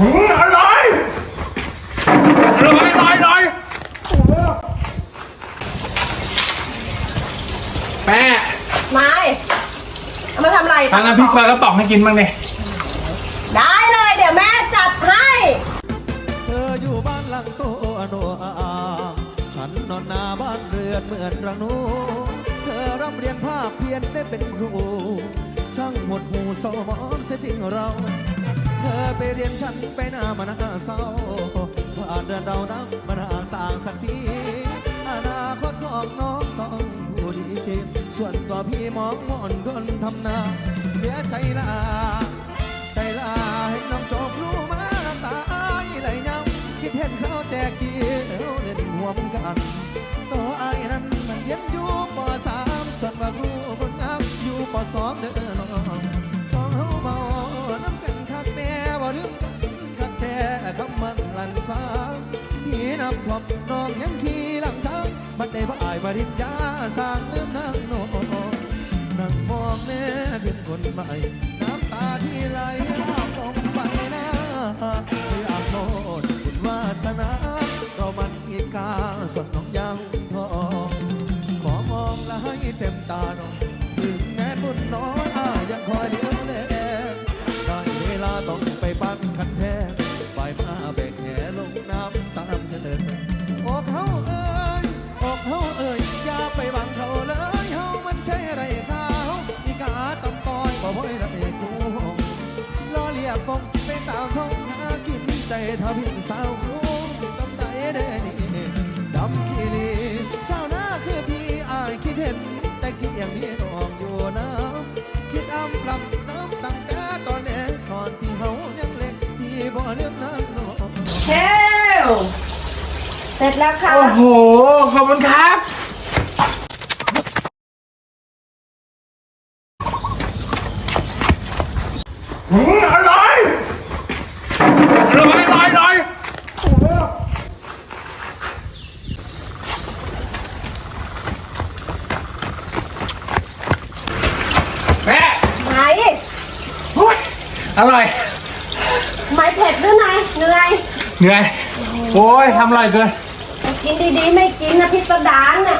อืมอร่อยอร่อยอร่อยอร่อยแม่ไม่เอามาทำอะไรทางน้ำพริกปลากระป๋องให้กินบ้างดิได้เลยเดี๋ยวแม่จัดให้ เธออยู่บ้านหลังโตโนอาฉันนอนหน้าบ้านเรือนเหมือนรังนูเธอร่ำเรียนภาคเพียนได้เป็นครู ช่างหมดหูสมองเสียจริงเรา เธอไปเรียนฉันไปหน้ามันน้าเศร้าผ่านเดือนดาวนับมันห่างต่างศักดิ์ศรีอนาคตของน้องต้องผู้ดีส่วนตัวพี่มองมอนคนทำนาเหลือใจละใจลาให้น้องจบรู้มาตายไหลยังคิดเห็นเขาแต่กี่ยวเล่นห่วมกันตัวอายนั้นมันเรียนอยู่ปสามส่วนว่ารู้คนงามอยู่ปสองเด้อน้องับน้องยังขี่หลังช้างบัดได้บ่อายบริญญาสร้างเรื่องนางโนนั่งมองแม่เป็นคนใหม่น้ำตาที่ไหลลาบลงไปนะไม่อยากโทษบุญวาสนาเรามันอีกาส่วนน้องยังทองขอมองและให้เต็มตาน้องถึงแม้บุญน้อยอายังคอยเลี้ยวแลได้เวลาต้องไปปั้นคันแท้ อเลียกฟงไปตามท้องหากินใจทวินสาวกูสิตำใจเด้นี่ดำขี้ลีเจ้าหน้าคือพี่อายคิดเห็น แต่คิดอย่างพี่น้องอยู่นะคิดอ้ำลำน้ำตั้งแต่ตอนเด็กก่อนที่เฮายังเล็กพี่บ่เลือกน้ำน้องเฮลเสร็จแล้วค่ะ โอ้โห ขอบคุณครับอืมอร่อยอร่อยอร่อยอร่อยแม่ ไหน อุ๊ย อร่อย ไม่เผ็ดหรือไงเหนื่อย เหนื่อย โอ้ยทำอร่อยเกิน กินดีๆ ไม่กินนะพิสดารน่ะ